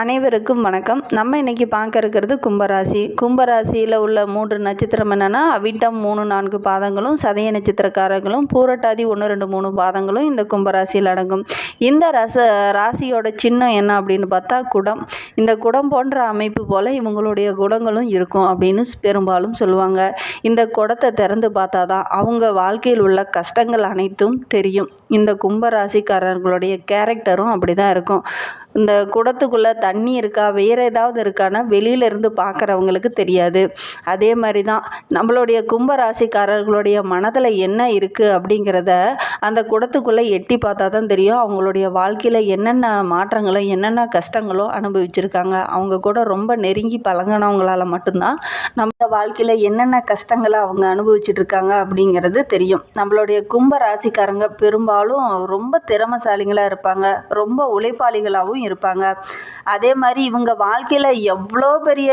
அனைவருக்கும் வணக்கம். நம்ம இன்றைக்கி பார்க்க இருக்கிறது கும்பராசி. கும்பராசியில் உள்ள மூன்று நட்சத்திரம் என்னென்னா அவிட்டம் மூணு நான்கு பாதங்களும் சதய நட்சத்திரக்காரர்களும் பூரட்டாதி ஒன்று ரெண்டு மூணு பாதங்களும் இந்த கும்பராசியில் அடங்கும். இந்த ரச ராசியோட சின்னம் என்ன அப்படின்னு பார்த்தா குடம். இந்த குடம் போன்ற அமைப்பு போல் இவங்களுடைய குணங்களும் இருக்கும் அப்படின்னு பெரும்பாலும் சொல்லுவாங்க. இந்த குடத்தை திறந்து பார்த்தா தான் அவங்க வாழ்க்கையில் உள்ள கஷ்டங்கள் அனைத்தும் தெரியும். இந்த கும்பராசிக்காரர்களுடைய கேரக்டரும் அப்படி தான் இருக்கும். இந்த குடத்துக்குள்ளே தண்ணி இருக்கா வேறு ஏதாவது இருக்கான்னா வெளியில இருந்து பார்க்குறவங்களுக்கு தெரியாது. அதே மாதிரி தான் நம்மளுடைய கும்பராசிக்காரர்களுடைய மனதில் என்ன இருக்குது அப்படிங்கிறத அந்த குடத்துக்குள்ளே எட்டி பார்த்தா தான் தெரியும் அவங்களுடைய வாழ்க்கையில் என்னென்ன மாற்றங்களோ என்னென்ன கஷ்டங்களோ அனுபவிச்சிருக்காங்க. அவங்க கூட ரொம்ப நெருங்கி பழங்கினவங்களால் மட்டும்தான் நம்ம வாழ்க்கையில் என்னென்ன கஷ்டங்களை அவங்க அனுபவிச்சுட்டு இருக்காங்க அப்படிங்கிறது தெரியும். நம்மளுடைய கும்ப ராசிக்காரங்க பெரும்பாலும் ரொம்ப திறமசாலிகளாக இருப்பாங்க. ரொம்ப உழைப்பாளிகளாகவும் இருப்பாங்க. அதே மாதிரி இவங்க வாழ்க்கையில் எவ்வளோ பெரிய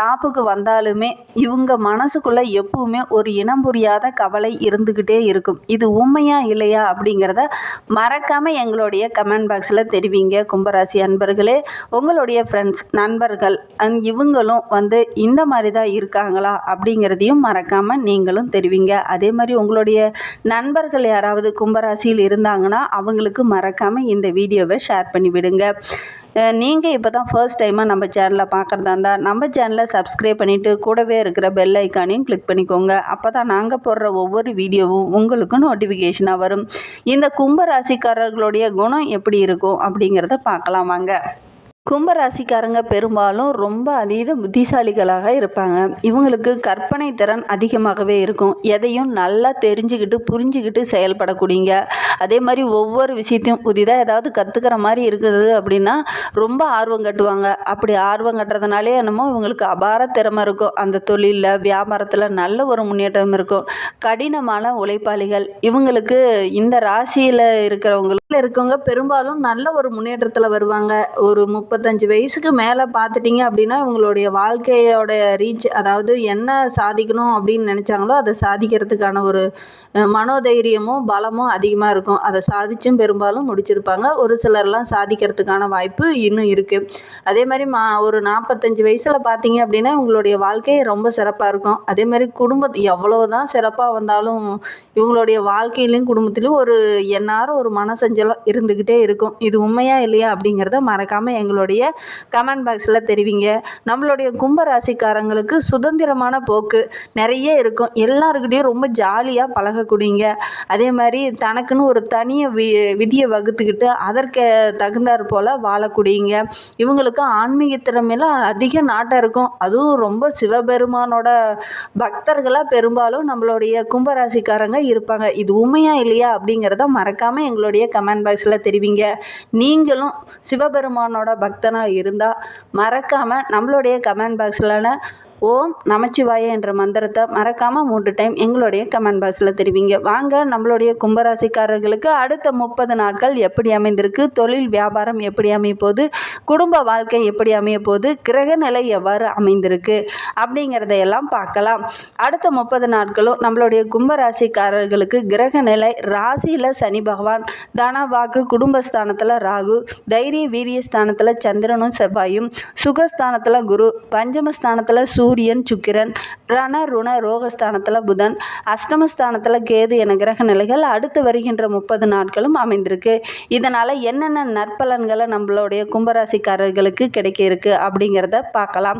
டாப்புக்கு வந்தாலுமே இவங்க மனசுக்குள்ளே எப்பவுமே ஒரு இனம் புரியாத கவலை இருந்துக்கிட்டே இருக்கும். இது உண்மையாக இல்லை இல்லையா அப்படிங்கிறத மறக்காமல் எங்களுடைய கமெண்ட் பாக்ஸில் தெரிவிங்க கும்பராசி அன்பர்களே. உங்களுடைய ஃப்ரெண்ட்ஸ் நண்பர்கள் அண்ட் இவங்களும் வந்து இந்த மாதிரி தான் இருக்காங்களா அப்படிங்கிறதையும் மறக்காமல் நீங்களும் தெரிவிங்க. அதே மாதிரி உங்களுடைய நண்பர்கள் யாராவது கும்பராசியில் இருந்தாங்கன்னா அவங்களுக்கு மறக்காமல் இந்த வீடியோவை ஷேர் பண்ணி விடுங்க நீங்கள் இப்போ தான் ஃபர்ஸ்ட் டைமாக நம்ம சேனலை பார்க்குறதா இருந்தால் நம்ம சேனலை சப்ஸ்கிரைப் பண்ணிவிட்டு கூடவே இருக்கிற பெல் ஐக்கானையும் கிளிக் பண்ணிக்கோங்க. அப்போ தான் நாங்கள் போடுற ஒவ்வொரு வீடியோவும் உங்களுக்கு நோட்டிஃபிகேஷனாக வரும். இந்த கும்பராசிக்காரர்களுடைய குணம் எப்படி இருக்கும் அப்படிங்கிறத பார்க்கலாம் வாங்க. கும்பராசிக்காரங்க பெரும்பாலும் ரொம்ப அதீத புத்திசாலிகளாக இருப்பாங்க. இவங்களுக்கு கற்பனை திறன் அதிகமாகவே இருக்கும். எதையும் நல்லா தெரிஞ்சுக்கிட்டு புரிஞ்சுக்கிட்டு செயல்படக்கூடியங்க அதே மாதிரி ஒவ்வொரு விஷயத்தையும் புதிதாக ஏதாவது கற்றுக்கிற மாதிரி இருக்குது அப்படின்னா ரொம்ப ஆர்வம் கட்டுவாங்க. அப்படி ஆர்வம் கட்டுறதுனாலே என்னமோ இவங்களுக்கு அபார திறமை இருக்கும். அந்த தொழிலில் வியாபாரத்தில் நல்ல ஒரு முன்னேற்றம் இருக்கும். கடினமான உழைப்பாளிகள். இவங்களுக்கு இந்த ராசியில் இருக்கிறவங்களுக்கு இருக்கவங்க பெரும்பாலும் நல்ல ஒரு முன்னேற்றத்தில் வருவாங்க. ஒரு முப்பத்தஞ்சு வயசுக்கு மேலே பார்த்துட்டிங்க அப்படின்னா இவங்களுடைய வாழ்க்கையோட ரீச் அதாவது என்ன சாதிக்கணும் அப்படின்னு நினச்சாங்களோ அதை சாதிக்கிறதுக்கான ஒரு மனோதைரியமும் பலமும் அதிகமாக இருக்கும். அதை சாதிச்சும் பெரும்பாலும் முடிச்சிருப்பாங்க. ஒரு சிலர்லாம் சாதிக்கிறதுக்கான வாய்ப்பு இன்னும் இருக்குது அதே மாதிரி மா ஒரு நாற்பத்தஞ்சு வயசில் பார்த்தீங்க அப்படின்னா இவங்களுடைய வாழ்க்கையே ரொம்ப சிறப்பாக இருக்கும். அதே மாதிரி குடும்பத்து எவ்வளோ தான் சிறப்பாக வந்தாலும் இவங்களுடைய வாழ்க்கையிலையும் குடும்பத்திலையும் ஒரு எந்நேரம் ஒரு மனசஞ்சலம் இருந்துக்கிட்டே இருக்கும். இது உண்மையா இல்லையா அப்படிங்கிறத மறக்காமல் எங்களுடைய கமெண்ட் பாக்ஸில் தெரிவிங்க. நம்மளுடைய கும்ப ராசிக்காரங்களுக்கு சுதந்திரமான போக்கு நிறைய இருக்கும். எல்லாருக்கிட்டையும் ரொம்ப ஜாலியாக பழகக்கூடியங்க. அதே மாதிரி தனக்குன்னு ஒரு தனிய வி விதியை வகுத்துக்கிட்டு அதற்கு தகுந்தாற் போல் வாழக்கூடியங்க. இவங்களுக்கு ஆன்மீக திறமையில அதிக நாட்டம் இருக்கும். அதுவும் ரொம்ப சிவபெருமானோட பக்தர்களாக பெரும்பாலும் நம்மளுடைய கும்பராசிக்காரங்க இருப்பாங்க. இது உண்மையா இல்லையா அப்படிங்கிறத மறக்காமல் எங்களுடைய கமெண்ட் பாக்ஸில் தெரிவிங்க. நீங்களும் சிவபெருமானோட பக்தனாக இருந்தால் மறக்காமல் நம்மளுடைய கமெண்ட் பாக்ஸில் ஓம் நமச்சிவாய என்ற மந்திரத்தை மறக்காமல் மூன்று டைம் எங்களுடைய கமெண்ட் பாக்ஸில் தெரிவிங்க. வாங்க நம்மளுடைய கும்பராசிக்காரர்களுக்கு அடுத்த முப்பது நாட்கள் எப்படி அமைந்திருக்கு? தொழில் வியாபாரம் எப்படி அமைய போது குடும்ப வாழ்க்கை எப்படி அமைய போது கிரக நிலை எவ்வாறு அமைந்திருக்கு? அப்படிங்கிறதையெல்லாம் பார்க்கலாம். அடுத்த முப்பது நாட்களும் நம்மளுடைய கும்பராசிக்காரர்களுக்கு கிரக நிலை ராசியில் சனி பகவான் தன வாக்கு குடும்பஸ்தானத்தில் ராகு தைரிய வீரிய ஸ்தானத்தில் சந்திரனும் செவ்வாயும் சுகஸ்தானத்தில் குரு பஞ்சமஸ்தானத்தில் சூரியன் சுக்கிரன் ரண ருண ரோகஸ்தானத்தில் புதன் அஷ்டமஸ்தானத்தில் கேது என கிரக நிலைகள் அடுத்து வருகின்ற முப்பது நாட்களும் அமைந்திருக்கு. இதனால் என்னென்ன நற்பலன்களை நம்மளுடைய கும்பராசிக்காரர்களுக்கு கிடைக்க இருக்கு அப்படிங்கிறத பார்க்கலாம்.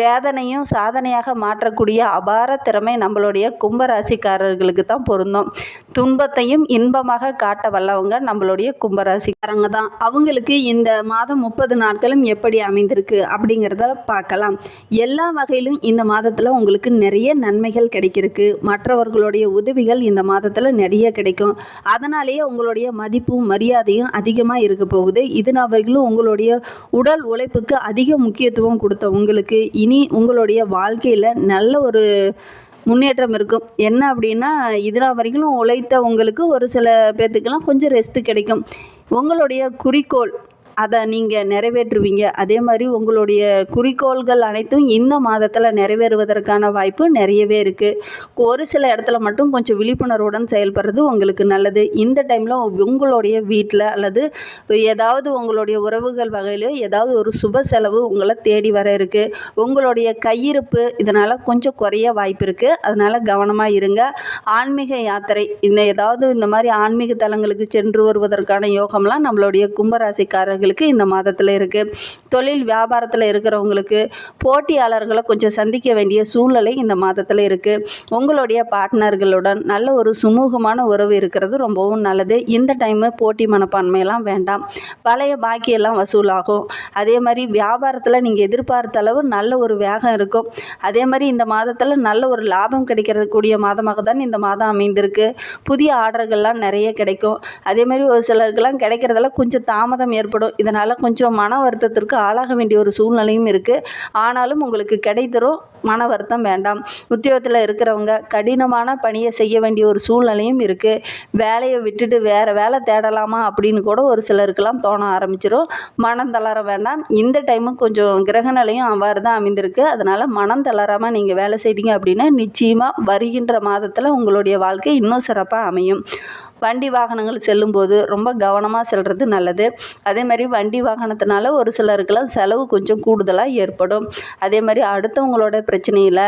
வேதனையும் சாதனையாக மாற்றக்கூடிய அபார திறமை நம்மளுடைய கும்பராசிக்காரர்களுக்கு தான் பொருந்தும். துன்பத்தையும் இன்பமாக காட்ட வல்லவங்க நம்மளுடைய கும்பராசிக்காரங்க தான். அவங்களுக்கு இந்த மாதம் முப்பது நாட்களும் எப்படி அமைந்திருக்கு அப்படிங்கிறத பார்க்கலாம். எல்லா வகையிலும் இந்த மாதத்தில் உங்களுக்கு நிறைய நன்மைகள் கிடைக்கிறதுக்கு மற்றவர்களுடைய உதவிகள் இந்த மாதத்தில் நிறைய கிடைக்கும். அதனாலேயே உங்களுடைய மதிப்பும் மரியாதையும் அதிகமாக இருக்க போகுது. இதனாவர்களும் உங்களுடைய உடல் உழைப்புக்கு அதிக முக்கியத்துவம் கொடுத்த உங்களுக்கு இனி உங்களுடைய வாழ்க்கையில் நல்ல ஒரு முன்னேற்றம் இருக்கும். என்ன அப்படின்னா இதனால் வரைக்கும் உழைத்த உங்களுக்கு ஒரு சில பேர்த்துக்கெல்லாம் கொஞ்சம் ரெஸ்ட்டு கிடைக்கும். உங்களுடைய குறிக்கோள் அதை நீங்கள் நிறைவேற்றுவீங்க. அதே மாதிரி உங்களுடைய குறிக்கோள்கள் அனைத்தும் இந்த மாதத்தில் நிறைவேறுவதற்கான வாய்ப்பு நிறையவே இருக்குது ஒரு சில இடத்துல மட்டும் கொஞ்சம் விழிப்புணர்வுடன் செயல்படுறது உங்களுக்கு நல்லது. இந்த டைமில் உங்களுடைய வீட்டில் அல்லது ஏதாவது உங்களுடைய உறவுகள் வகையிலோ ஏதாவது ஒரு சுப செலவு உங்களை தேடி வர இருக்குது உங்களுடைய கையிருப்பு இதனால் கொஞ்சம் குறைய வாய்ப்பு இருக்குது அதனால் கவனமாக இருங்க. ஆன்மீக யாத்திரை இந்த ஏதாவது இந்த மாதிரி ஆன்மீக தலங்களுக்கு சென்று வருவதற்கான யோகம்லாம் நம்மளுடைய கும்பராசிக்காரர்களுக்கு இந்த மாதத்தில் இருக்குது தொழில் வியாபாரத்தில் இருக்கிறவங்களுக்கு போட்டியாளர்களை கொஞ்சம் சந்திக்க வேண்டிய சூழ்நிலை இந்த மாதத்தில் இருக்குது உங்களுடைய பார்ட்னர்களுடன் நல்ல ஒரு சுமூகமான உறவு இருக்கிறது ரொம்பவும் நல்லது. இந்த டைமு போட்டி மனப்பான்மையெல்லாம் வேண்டாம். பழைய பாக்கியெல்லாம் வசூலாகும். அதே மாதிரி வியாபாரத்தில் நீங்கள் எதிர்பார்த்த அளவு நல்ல ஒரு வேகம் இருக்கும். அதே மாதிரி இந்த மாதத்தில் நல்ல ஒரு லாபம் கிடைக்கிறது கூடிய மாதமாக தான் இந்த மாதம் அமைந்திருக்கு. புதிய ஆர்டர்கள்லாம் நிறைய கிடைக்கும். அதே மாதிரி ஒரு சிலருக்கெல்லாம் கிடைக்கிறதெல்லாம் கொஞ்சம் தாமதம் ஏற்படும். இதனால் கொஞ்சம் மன வருத்தத்திற்கு ஆளாக வேண்டிய ஒரு சூழ்நிலையும் இருக்குது ஆனாலும் உங்களுக்கு கிடைத்தரும் மன வருத்தம் வேண்டாம். உத்தியோகத்தில் இருக்கிறவங்க கடினமான பணியை செய்ய வேண்டிய ஒரு சூழ்நிலையும் இருக்குது வேலையை விட்டுட்டு வேறு வேலை தேடலாமா அப்படின்னு கூட ஒரு சிலருக்கெல்லாம் தோண ஆரம்பிச்சிடும் மனம் தளர வேண்டாம். இந்த டைமும் கொஞ்சம் கிரக நிலையும் அவ்வாறு தான் அமைந்திருக்கு. அதனால் மனம் தளராமல் நீங்கள் வேலை செய்தீங்க அப்படின்னா நிச்சயமாக வருகின்ற மாதத்தில் உங்களுடைய வாழ்க்கை இன்னும் சிறப்பாக அமையும். வண்டி வாகனங்கள் செல்லும்போது ரொம்ப கவனமாக செல்வது நல்லது. அதே மாதிரி வண்டி வாகனத்தினால ஒரு சிலருக்கெல்லாம் செலவு கொஞ்சம் கூடுதலாக ஏற்படும். அதே மாதிரி அடுத்தவங்களோட பிரச்சனையில்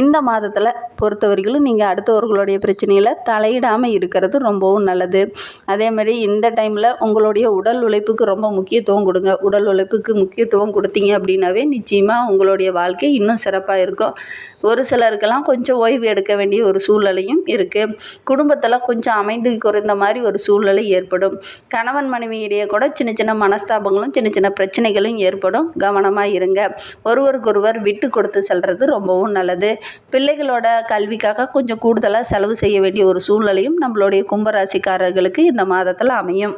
இந்த மாதத்தில் பொறுத்தவரையிலும் நீங்கள் அடுத்தவர்களுடைய பிரச்சனையில் தலையிடாமல் இருக்கிறது ரொம்பவும் நல்லது. அதே மாதிரி இந்த டைமில் உங்களுடைய உடல் உழைப்புக்கு ரொம்ப முக்கியத்துவம் கொடுங்க. உடல் உழைப்புக்கு முக்கியத்துவம் கொடுத்தீங்க அப்படின்னாவே நிச்சயமாக உங்களுடைய வாழ்க்கை இன்னும் சிறப்பாக இருக்கும். ஒரு சிலருக்கெல்லாம் கொஞ்சம் ஓய்வு எடுக்க வேண்டிய ஒரு சூழ்நிலையும் இருக்குது குடும்பத்தில் கொஞ்சம் அமைந்து இந்த மாதிரி ஒரு சூழ்நிலை ஏற்படும். கணவன் மனைவியிடையே கூட சின்ன சின்ன மனஸ்தாபங்களும் சின்ன சின்ன பிரச்சனைகளும் ஏற்படும். கவனமாக இருங்க. ஒருவருக்கொருவர் விட்டு கொடுத்து செல்வது ரொம்பவும் நல்லது. பிள்ளைகளோட கல்விக்காக கொஞ்சம் கூடுதலாக செலவு செய்ய வேண்டிய ஒரு சூழ்நிலையும் நம்மளுடைய கும்பராசிக்காரர்களுக்கு இந்த மாதத்தில் அமையும்.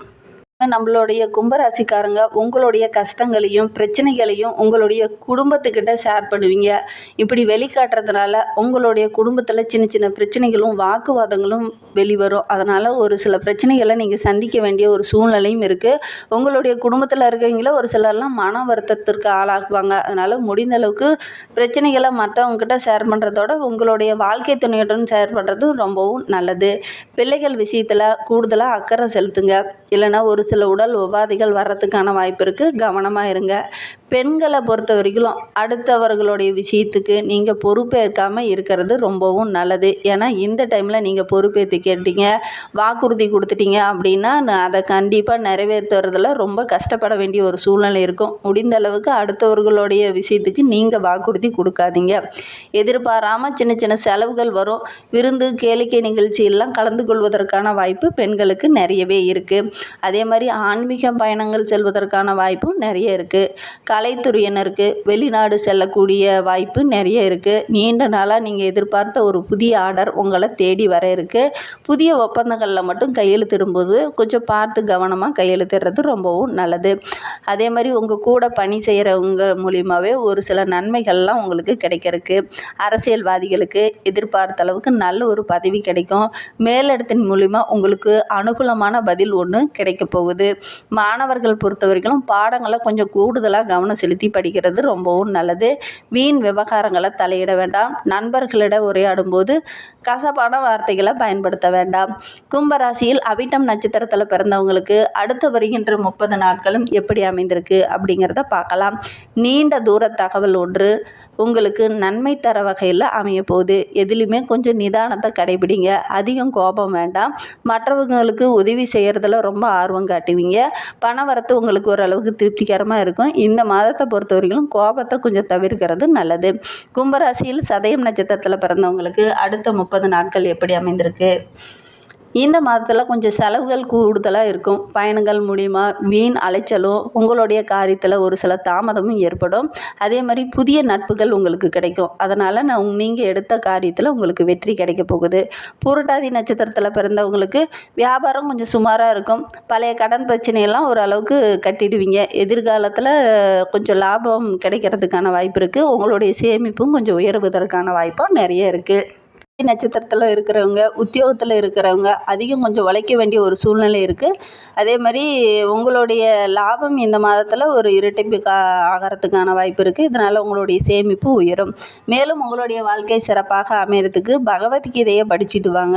நம்மளுடைய கும்பராசிக்காரங்க உங்களுடைய கஷ்டங்களையும் பிரச்சனைகளையும் உங்களுடைய குடும்பத்துக்கிட்ட ஷேர் பண்ணுவீங்க. இப்படி வெளிக்காட்டுறதுனால உங்களுடைய குடும்பத்தில் சின்ன சின்ன பிரச்சனைகளும் வாக்குவாதங்களும் வெளிவரும். அதனால் ஒரு சில பிரச்சனைகளை நீங்கள் சந்திக்க வேண்டிய ஒரு சூழ்நிலையும் இருக்குது உங்களுடைய குடும்பத்தில் இருக்கவங்கள ஒரு சிலர்லாம் மன வருத்தத்திற்கு ஆளாக்குவாங்க. அதனால் முடிந்த அளவுக்கு பிரச்சனைகளை மற்றவங்கக்கிட்ட ஷேர் பண்ணுறதோட உங்களுடைய வாழ்க்கை துணையுடன் ஷேர் பண்ணுறது ரொம்பவும் நல்லது. பிள்ளைகள் விஷயத்தில் கூடுதலாக அக்கறை செலுத்துங்க. இல்லைன்னா ஒரு சில உடல் உபாதைகள் வர்றதுக்கான வாய்ப்பு இருக்குது கவனமாக இருங்க. பெண்களை பொறுத்த வரைக்கும் அடுத்தவர்களுடைய விஷயத்துக்கு நீங்கள் பொறுப்பேற்காமல் இருக்கிறது ரொம்பவும் நல்லது. ஏன்னா இந்த டைமில் நீங்கள் பொறுப்பேற்றுக்கிட்டீங்க வாக்குறுதி கொடுத்துட்டீங்க அப்படின்னா அதை கண்டிப்பாக நிறைவேற்றுறதுல ரொம்ப கஷ்டப்பட வேண்டிய ஒரு சூழ்நிலை இருக்கும். முடிந்த அளவுக்கு அடுத்தவர்களுடைய விஷயத்துக்கு நீங்கள் வாக்குறுதி கொடுக்காதீங்க. எதிர்பாராமல் சின்ன சின்ன செலவுகள் வரும். விருந்து கேளிக்கை நிகழ்ச்சியெல்லாம் கலந்து கொள்வதற்கான வாய்ப்பு பெண்களுக்கு நிறையவே இருக்குது அதே மாதிரி ஆன்மீக பயணங்கள் செல்வதற்கான வாய்ப்பும் நிறைய இருக்குது கலைத்துறையினருக்கு வெளிநாடு செல்லக்கூடிய வாய்ப்பு நிறைய இருக்குது நீண்ட நாளாக நீங்கள் எதிர்பார்த்த ஒரு புதிய ஆர்டர் உங்களை தேடி வர இருக்குது புதிய ஒப்பந்தங்களில் மட்டும் கையெழுத்திடும்போது கொஞ்சம் பார்த்து கவனமாக கையெழுத்திடுறது ரொம்பவும் நல்லது. அதே மாதிரி உங்கள் கூட பணி செய்கிறவங்க மூலியமாகவே ஒரு சில நன்மைகள்லாம் உங்களுக்கு கிடைக்கிறதுக்கு அரசியல்வாதிகளுக்கு எதிர்பார்த்த அளவுக்கு நல்ல ஒரு பதவி கிடைக்கும். மேலிடத்தின் மூலிமா உங்களுக்கு அனுகூலமான பதில் ஒன்று கிடைக்க போகுது. மாணவர்கள் பொறுத்த வரைக்கும் பாடங்களை கொஞ்சம் கூடுதலாக கவனம் செலுத்தி படிக்கிறது ரொம்பவும் நல்லது. வீண் விவகாரங்களை தலையிட வேண்டாம். நண்பர்களிடம் உரையாடும் போது கசப்பான வார்த்தைகளை பயன்படுத்த வேண்டாம். கும்பராசியில் அவிட்டம் நட்சத்திரத்தில் பிறந்தவங்களுக்கு அடுத்து வருகின்ற முப்பது நாட்களும் எப்படி அமைந்திருக்கு அப்படிங்கிறத பார்க்கலாம். நீண்ட தூர தகவல் ஒன்று உங்களுக்கு நன்மை தர வகையில் அமைய போகுது எதுலேயுமே கொஞ்சம் நிதானத்தை கடைபிடிங்க. அதிகம் கோபம் வேண்டாம். மற்றவங்களுக்கு உதவி செய்கிறதுல ரொம்ப ஆர்வம் காட்டுவீங்க. பண வரத்து உங்களுக்கு ஓரளவுக்கு திருப்திகரமாக இருக்கும். இந்த மாதத்தை பொறுத்த வரைக்கும் கோபத்தை கொஞ்சம் தவிர்க்கிறது நல்லது. கும்பராசியில் சதயம் நட்சத்திரத்தில் பிறந்தவங்களுக்கு அடுத்த முப்பது நாட்கள் எப்படி அமைந்திருக்கு? இந்த மாதத்தில் கொஞ்சம் செலவுகள் கூடுதலாக இருக்கும். பயணங்கள் மூலிமா வீண் அலைச்சலும் உங்களுடைய காரியத்தில் ஒரு சில தாமதமும் ஏற்படும். அதே மாதிரி புதிய நட்புகள் உங்களுக்கு கிடைக்கும். அதனால் நான் நீங்கள் எடுத்த காரியத்தில் உங்களுக்கு வெற்றி கிடைக்க போகுது. பூரட்டாதி நட்சத்திரத்தில் பிறந்தவங்களுக்கு வியாபாரம் கொஞ்சம் சுமாராக இருக்கும். பழைய கடன் பிரச்சனையெல்லாம் ஓரளவுக்கு கட்டிடுவீங்க. எதிர்காலத்தில் கொஞ்சம் லாபம் கிடைக்கிறதுக்கான வாய்ப்பு இருக்குது உங்களுடைய சேமிப்பும் கொஞ்சம் உயர்வதற்கான வாய்ப்பும் நிறைய இருக்குது நட்சத்திரத்தில் இருக்கிறவங்க உத்தியோகத்தில் இருக்கிறவங்க அதிகம் கொஞ்சம் உழைக்க வேண்டிய ஒரு சூழ்நிலை இருக்குது அதே மாதிரி உங்களுடைய லாபம் இந்த மாதத்தில் ஒரு இரட்டிப்பு கா ஆகிறதுக்கான வாய்ப்பு இருக்குது இதனால் உங்களுடைய சேமிப்பு உயரும். மேலும் உங்களுடைய வாழ்க்கை சிறப்பாக அமையறதுக்கு பகவத்கீதையை படிச்சுட்டு வாங்க.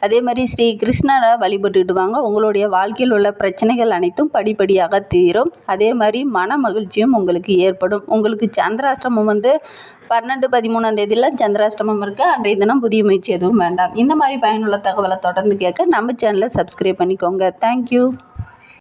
அதே மாதிரி ஸ்ரீ கிருஷ்ணரை வழிபட்டுட்டு வாங்க. உங்களுடைய வாழ்க்கையில் உள்ள பிரச்சனைகள் அனைத்தும் படிப்படியாக தீரும். அதே மாதிரி மன மகிழ்ச்சியும் உங்களுக்கு ஏற்படும். உங்களுக்கு சந்திராஷ்டமம் வந்து பன்னெண்டு பதிமூணாம் தேதியில் சந்திராஷ்டமம் இருக்குது அன்றைய தினம் புதிய முயற்சி எதுவும் வேண்டாம். இந்த மாதிரி பயனுள்ள தகவலை தொடர்ந்து கேட்க நம்ம சேனலை சப்ஸ்கிரைப் பண்ணிக்கோங்க. தேங்க்யூ